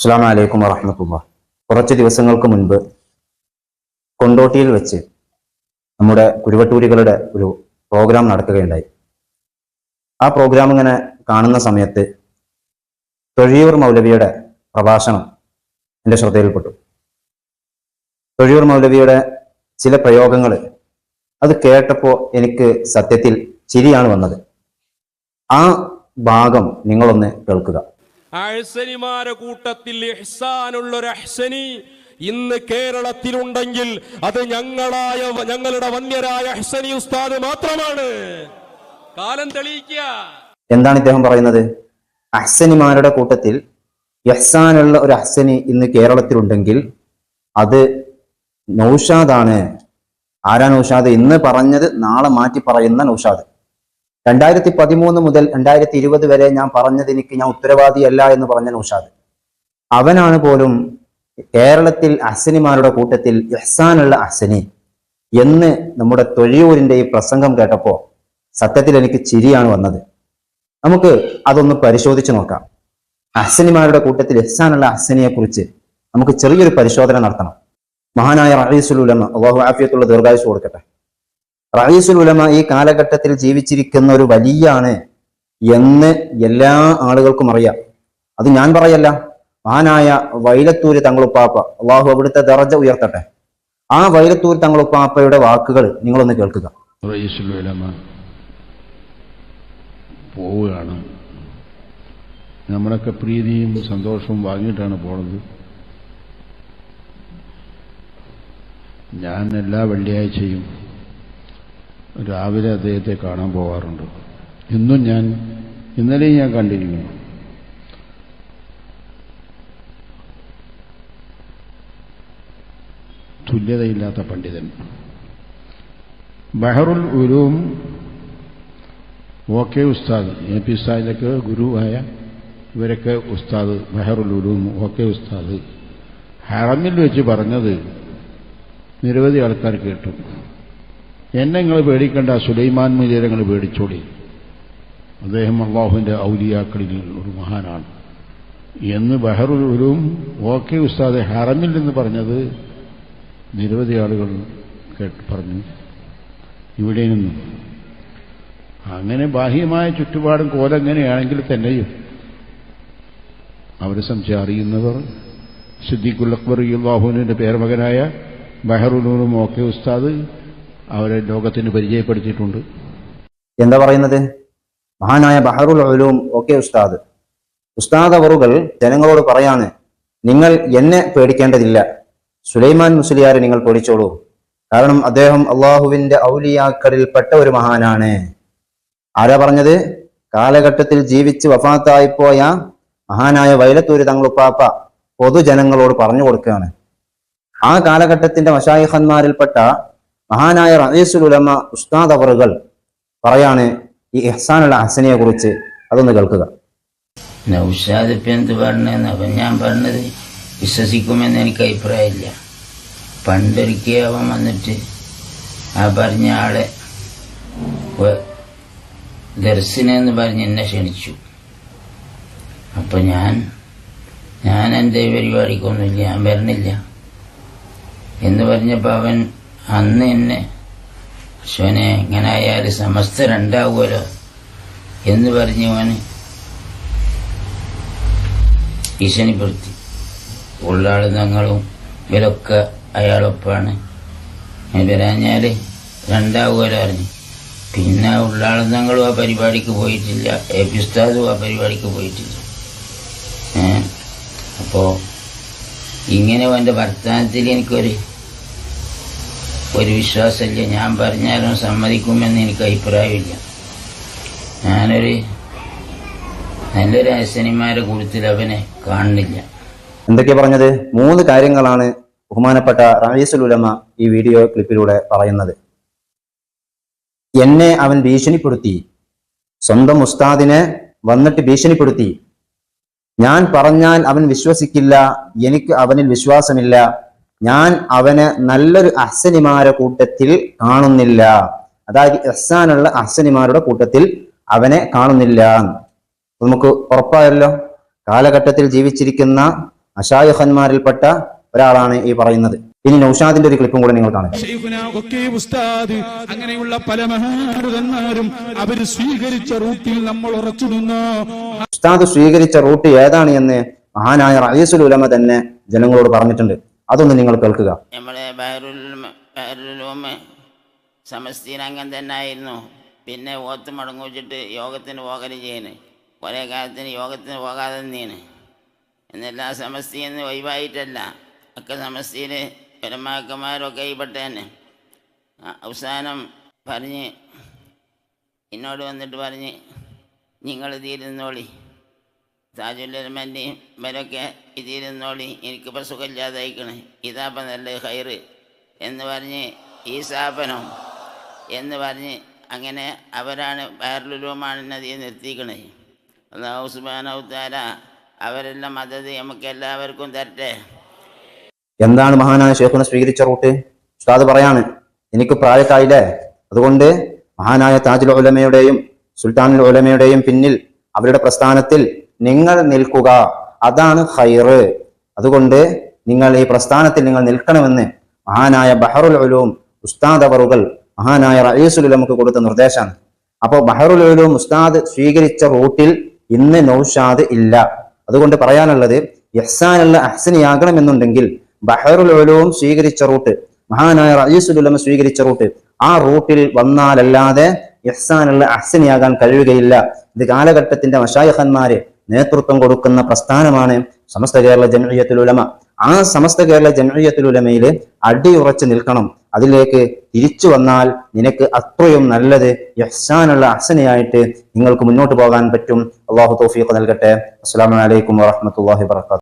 അസ്സാം വലൈക്കും വറഹമത്തുള്ള. കുറച്ച് ദിവസങ്ങൾക്ക് മുൻപ് കൊണ്ടോട്ടിയിൽ വെച്ച് നമ്മുടെ കുരുവട്ടൂരികളുടെ ഒരു പ്രോഗ്രാം നടക്കുകയുണ്ടായി. ആ പ്രോഗ്രാം ഇങ്ങനെ കാണുന്ന സമയത്ത് തൊഴിയൂർ മൗലവിയുടെ പ്രഭാഷണം എന്റെ ശ്രദ്ധയിൽപ്പെട്ടു. തൊഴിയൂർ മൗലവിയുടെ ചില പ്രയോഗങ്ങൾ അത് കേട്ടപ്പോൾ എനിക്ക് സത്യത്തിൽ ചിരിയാണ് വന്നത്. ആ ഭാഗം നിങ്ങളൊന്ന് കേൾക്കുക. അഹ്സനിമാരെ കൂട്ടത്തിൽ ഇഹ്സാനുള്ള ഒരു അഹ്സനി ഇന്ന് കേരളത്തിലുണ്ടെങ്കിൽ അത് ഞങ്ങളായ ഞങ്ങളുടെ വന്യരായ അഹ്സനി ഉസ്താദ് മാത്രമാണ്. കാലം തെളിയിക്കുക. എന്താണ് ഇദ്ദേഹം പറയുന്നത്? അഹ്സനിമാരുടെ കൂട്ടത്തിൽ യഹ്സാനുള്ള ഒരു അഹ്സനി ഇന്ന് കേരളത്തിലുണ്ടെങ്കിൽ അത് നൗഷാദാണ്. ആരാ നൗഷാദ്? ഇന്ന് പറഞ്ഞത് നാളെ മാറ്റി പറയുന്ന നൗഷാദ്. രണ്ടായിരത്തി പതിമൂന്ന് മുതൽ രണ്ടായിരത്തി ഇരുപത് വരെ ഞാൻ പറഞ്ഞത് എനിക്ക് ഞാൻ ഉത്തരവാദിയല്ല എന്ന് പറഞ്ഞ നൗഷാദ്. അവനാണ് പോലും കേരളത്തിൽ അഹ്സനിമാരുടെ കൂട്ടത്തിൽ യഹ്സാനുള്ള അഹ്സനി എന്ന് നമ്മുടെ തൊഴിയൂരിന്റെ ഈ പ്രസംഗം കേട്ടപ്പോ സത്യത്തിൽ എനിക്ക് ചിരിയാണ് വന്നത്. നമുക്ക് അതൊന്ന് പരിശോധിച്ച് നോക്കാം. അഹ്സനിമാരുടെ കൂട്ടത്തിൽ എഹ്സാനുള്ള അഹ്സനിയെ കുറിച്ച് നമുക്ക് ചെറിയൊരു പരിശോധന നടത്തണം. മഹാനായ റഹീസുലുലമ്മ അള്ളാഹു ആഫിയത്തുള്ള ദീർഘായുസ് കൊടുക്കട്ടെ. റഹീസുൽ ഉലമ ഈ കാലഘട്ടത്തിൽ ജീവിച്ചിരിക്കുന്ന ഒരു വലിയാണ് എന്ന് എല്ലാ ആളുകൾക്കും അറിയാം. അത് ഞാൻ പറയല്ല. മഹാനായ വൈലത്തൂര് തങ്ങളുപ്പാപ്പ അള്ളാഹു അവിടുത്തെ ദറജ ഉയർത്തട്ടെ. ആ വൈലത്തൂർ തങ്ങളുപ്പാപ്പയുടെ വാക്കുകൾ നിങ്ങളൊന്ന് കേൾക്കുക. പോവുകയാണ്. നമ്മളൊക്കെ പ്രീതിയും സന്തോഷവും വാങ്ങിയിട്ടാണ് പോണത്. ഞാൻ എല്ലാ വെള്ളിയാഴ്ചയും രാവിലെ അദ്ദേഹത്തെ കാണാൻ പോവാറുണ്ട്. ഇന്നും ഞാൻ ഇന്നലെയും ഞാൻ കണ്ടിരിക്കുന്നു. തുല്യതയില്ലാത്ത പണ്ഡിതൻ. ബഹറുൽ ഉലൂം ഓക്കെ ഉസ്താദ് എ പി ഉസ്താദിലൊക്കെ ഗുരുവായ ഇവരൊക്കെ ഉസ്താദ് ബഹറുൽ ഉലൂം ഓക്കെ ഉസ്താദ്. ഹറമിൽ വെച്ച് പറഞ്ഞത് നിരവധി ആൾക്കാർ കേട്ടു. എന്നെ നിങ്ങൾ പേടിക്കേണ്ട സുലൈമാൻ മുജീരെ നിങ്ങൾ പേടിച്ചോളി. അദ്ദേഹം അള്ളാഹുവിന്റെ ഔലിയാക്കളിൽ ഒരു മഹാനാണ്. എന്ന് ബഹറുൽ ഉലൂം ഓക്കെ ഉസ്താദ് ഹറമിൽ നിന്ന് പറഞ്ഞത് നിരവധി ആളുകൾ കേട്ട് പറഞ്ഞു. ഇവിടെ നിന്നും. അങ്ങനെ ബാഹ്യമായ ചുറ്റുപാടും കോലെങ്ങനെയാണെങ്കിൽ തന്നെയും അവരെ സംശയം അറിയുന്നവർ സിദ്ദീഖുൽ അക്ബർ യുല്ലാഹുവിന്റെ പേരമകനായ ബഹറുലൂറും ഓക്കെ ഉസ്താദ് അവരെ ലോകത്തിന് പരിചയപ്പെടുത്തിയിട്ടുണ്ട്. എന്താ പറയുന്നത്? മഹാനായ ബഹറുൽ ഉലൂം ഓക്കെ ഉസ്താദ്. ഉസ്താദ് അവറുകൾ ജനങ്ങളോട് പറയാണ് നിങ്ങൾ എന്നെ പേടിക്കേണ്ടതില്ല. സുലൈമാൻ മുസ്ലിയാരെ നിങ്ങൾ പേടിച്ചോളൂ. കാരണം അദ്ദേഹം അള്ളാഹുവിന്റെ ഔലിയാക്കളിൽപ്പെട്ട ഒരു മഹാനാണ്. ആരാ പറഞ്ഞത്? കാലഘട്ടത്തിൽ ജീവിച്ച് വഫാത്തായിപ്പോയ മഹാനായ വൈലത്തൂര് തങ്ങളുപ്പാപ്പ പൊതുജനങ്ങളോട് പറഞ്ഞു കൊടുക്കുകയാണ്. ആ കാലഘട്ടത്തിന്റെ മഷായിഖന്മാരിൽപ്പെട്ട മഹാനായ റയീസുൽ ഉലമ ഉസ്താദ് അവറുകൾ പറയാണ് ഈ ഇഹ്സാനുള്ള ഹസനിയെ കുറിച്ച് അതൊന്ന് കേൾക്കുക. നൗഷാദ് ഞാൻ പറഞ്ഞത് വിശ്വസിക്കുമെന്ന് എനിക്ക് അഭിപ്രായമില്ല. പണ്ടൊരിക്കൽ വന്നിട്ട് ആ പറഞ്ഞ ആളെ ദർശനെന്ന് പറഞ്ഞ് എന്നെ ക്ഷണിച്ചു. അപ്പൊ ഞാൻ ഞാൻ എന്റെ പരിപാടിക്കൊന്നുമില്ല ഞാൻ വരണില്ല. എന്ന് പറഞ്ഞപ്പോൾ അവൻ അന്ന് എന്നെ ശിവനെ ഇങ്ങനെ സമസ്ത സമസ്തരുണ്ടാവുമല്ലോ എന്ന് പറഞ്ഞ് അവന് ഭീഷണിപ്പെടുത്തി. ഉള്ളാൾ ഞങ്ങളും ഇവരൊക്കെ അയാളൊപ്പാണ്. വരാഞ്ഞാൽ രണ്ടാവുമല്ലോ അറിഞ്ഞു പിന്നെ ഉള്ളാൾ ഞങ്ങളും ആ പരിപാടിക്ക് പോയിട്ടില്ല. എ പി ആ പരിപാടിക്ക് പോയിട്ടില്ല. അപ്പോ അപ്പോൾ ഇങ്ങനെ എന്റെ വർത്തമാനത്തിൽ എനിക്കൊരു ഒരു വിശ്വാസമില്ല. ഞാൻ പറഞ്ഞാലും സമ്മതിക്കുമെന്ന് എനിക്ക് അഭിപ്രായമില്ല. ഞാനൊരു നല്ലൊരു അസനിമാരെ കൂട്ടത്തിൽ അവനെ കാണുന്നില്ല. എന്തൊക്കെയാ പറഞ്ഞത്? മൂന്ന് കാര്യങ്ങളാണ് ബഹുമാനപ്പെട്ട റായസുൽ ഉലമ ഈ വീഡിയോ ക്ലിപ്പിലൂടെ പറയുന്നത്. എന്നെ അവൻ ഭീഷണിപ്പെടുത്തി. സ്വന്തം ഉസ്താദിനെ വന്നിട്ട് ഭീഷണിപ്പെടുത്തി. ഞാൻ പറഞ്ഞാൽ അവൻ വിശ്വസിക്കില്ല. എനിക്ക് അവനിൽ വിശ്വാസമില്ല. ഞാൻ അവനെ നല്ലൊരു അഹ്സനിമാരുടെ കൂട്ടത്തിൽ കാണുന്നില്ല. അതായത് എഹ്സാനുള്ള അഹ്സനിമാരുടെ കൂട്ടത്തിൽ അവനെ കാണുന്നില്ല. നമുക്ക് ഉറപ്പായല്ലോ കാലഘട്ടത്തിൽ ജീവിച്ചിരിക്കുന്ന അഷായുഹന്മാരിൽപ്പെട്ട ഒരാളാണ് ഈ പറയുന്നത്. ഇനി നൌഷാദിന്റെ ഒരു ക്ലിപ്പും കൂടെ നിങ്ങൾ കാണുക. അങ്ങനെയുള്ള പല മഹാരുതന്മാരും അവർ സ്വീകരിച്ച റൂട്ടിൽ നമ്മൾ ഉറച്ചു നിന്നോ. ഉസ്താദ് സ്വീകരിച്ച റൂട്ട് ഏതാണ് എന്ന് മഹാനായ റയീസുൽ ഉലമ തന്നെ ജനങ്ങളോട് പറഞ്ഞിട്ടുണ്ട്. അതൊന്ന് നിങ്ങൾ കേൾക്കുക. നമ്മുടെ അംഗം തന്നെ ആയിരുന്നു. പിന്നെ ഓത്ത് മടങ്ങു വെച്ചിട്ട് യോഗത്തിന് പോകൽ ചെയ്യുന്നു കുറേ കാലത്തിന് യോഗത്തിന് പോകാതെ നിന്നീന് എന്നെല്ലാം സമസ്തയിൽ നിന്ന് ഒഴിവായിട്ടല്ല. ഒക്കെ സമസ്തിയിൽ പെരുമാക്കന്മാരൊക്കെ ഈപ്പെട്ട തന്നെ അവസാനം പറഞ്ഞ് എന്നോട് വന്നിട്ട് പറഞ്ഞ് നിങ്ങൾ ഇതിരുന്നോളി താജുല്ലമന്റെയും ഇവരൊക്കെ ഇതിരുന്നോളി എനിക്കിപ്പോൾ സുഖമില്ലാതായിക്കണ് ഇതാപ്പം നല്ല ഹൈറ് എന്ന് പറഞ്ഞ് ഈ സ്ഥാപനം എന്ന് പറഞ്ഞ് അങ്ങനെ അവരാണ് വയറിലുമാണ് നദിയെ നിർത്തിക്കണേ. അള്ളാഹു സുബാനൗത്താര അവരെല്ലാം മദത് നമുക്ക് എല്ലാവർക്കും തരട്ടെ. എന്താണ് മഹാനായ ഷേഖിനെ സ്വീകരിച്ച റൂട്ട്? ഉസ്താദ് പറയാണ് എനിക്ക് പ്രായക്കായില്ലേ അതുകൊണ്ട് മഹാനായ താജുൽ ഉലമയുടെയും സുൽത്താനുൽ ഉലമയുടെയും പിന്നിൽ അവരുടെ പ്രസ്ഥാനത്തിൽ നിങ്ങൾ നിൽക്കുക. അതാണ് ഹൈറ് അതുകൊണ്ട് നിങ്ങൾ ഈ പ്രസ്ഥാനത്തിൽ നിങ്ങൾ നിൽക്കണമെന്ന് മഹാനായ ബഹറുൽ ഉലൂം ഉസ്താദ് അവറുകൾ മഹാനായ റയീസുൽ നമുക്ക് കൊടുത്ത നിർദ്ദേശമാണ്. അപ്പോൾ ബഹറുൽ ഉലൂം ഉസ്താദ് സ്വീകരിച്ച റൂട്ടിൽ ഇന്ന് നൗഷാദ് ഇല്ല. അതുകൊണ്ട് പറയാനുള്ളത് യഹ്സാനുള്ള അഹ്സനിയാകണമെന്നുണ്ടെങ്കിൽ ബഹറുൽ ഉലൂം സ്വീകരിച്ച റൂട്ട് മഹാനായ റയീസുൽ ഉലമ സ്വീകരിച്ച റൂട്ട് ആ റൂട്ടിൽ വന്നാലല്ലാതെ യഹ്സാനുള്ള അഹ്സനിയാകാൻ കഴിയുകയില്ല. ഇത് കാലഘട്ടത്തിന്റെ മഷായഹന്മാര് നേതൃത്വം കൊടുക്കുന്ന പ്രസ്ഥാനമാണ് സമസ്ത കേരള ജംഇയ്യത്തുൽ ഉലമ. ആ സമസ്ത കേരള ജംഇയ്യത്തുൽ അടി അടിയുറച്ചു നിൽക്കണം. അതിലേക്ക് തിരിച്ചു വന്നാൽ നിനക്ക് അത്രയും നല്ലത് യഹ്സാനുള്ള അഹ്സനയായിട്ട് നിങ്ങൾക്ക് മുന്നോട്ട് പോകാൻ പറ്റും. അള്ളാഹു തൗഫീഖ് നൽകട്ടെ. അസ്സാം വലൈക്കും വാഹമത്തല്ലാഹി വബറകാതുഹു.